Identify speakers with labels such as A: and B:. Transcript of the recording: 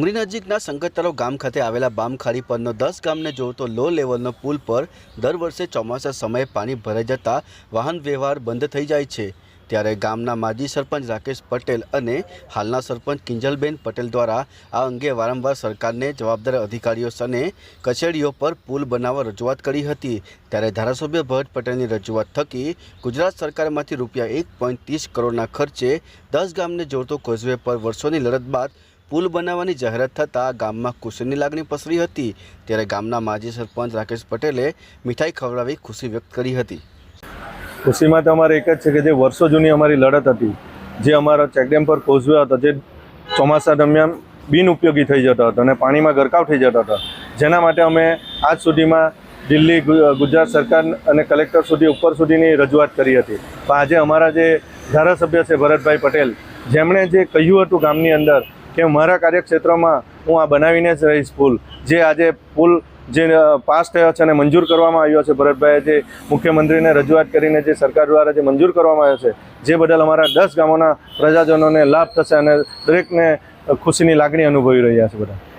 A: ડુંગરી નજીકના સંકટ ગામ ખાતે આવેલા બામખાડી પરનો દસ ગામને જોડતો લો લેવલનો પુલ પર દર વર્ષે ચોમાસા સમયે પાણી ભરાઈ જતા વાહન વ્યવહાર બંધ થઈ જાય છે. ત્યારે ગામના માજી સરપંચ રાકેશ પટેલ અને હાલના સરપંચ કિંજલબેન પટેલ દ્વારા આ અંગે વારંવાર સરકારને જવાબદાર અધિકારીઓ સને કચેરીઓ પર પુલ બનાવવા રજૂઆત કરી હતી. ત્યારે ધારાસભ્ય ભરત પટેલની રજૂઆત થકી ગુજરાત સરકારમાંથી રૂપિયા એક પોઈન્ટ ત્રીસ કરોડના ખર્ચે દસ ગામને જોડતો કોઝવે પર વર્ષોની લડત બાદ પુલ બનાવવાની જાહેરાત થતાં ગામમાં ખુશીની લાગણી પસરી હતી. ત્યારે ગામના માજી સરપંચ રાકેશ પટેલે મીઠાઈ ખવડાવી ખુશી વ્યક્ત કરી હતી.
B: ખુશીમાં તો અમારે એક જ છે કે જે વર્ષો જૂની અમારી લડત હતી, જે અમારો ચેકડેમ પર કોઝવે હતો, જે ચોમાસા દરમિયાન બિનઉપયોગી થઈ જતો હતો અને પાણીમાં ગરકાવ થઈ જતો હતો. જેના માટે અમે આજ સુધીમાં દિલ્હી ગુજરાત સરકાર અને કલેક્ટર સુધી, ઉપર સુધીની રજૂઆત કરી હતી. પણ આજે અમારા જે ધારાસભ્ય છે ભરતભાઈ પટેલ, જેમણે જે કહ્યું હતું ગામની અંદર કે મારા કાર્યક્ષેત્રમાં હું આ બનાવીને જ રહીશ પુલ. જે આજે પુલ જે પાસ થયો છે અને મંજૂર કરવામાં આવ્યો છે, ભરતભાઈએ જે મુખ્યમંત્રીને રજૂઆત કરીને જે સરકાર દ્વારા જે મંજૂર કરવામાં આવ્યો છે, જે બદલ અમારા દસ ગામોના પ્રજાજનોને લાભ થશે અને દરેકને ખુશીની લાગણી અનુભવી રહ્યા છે બધા.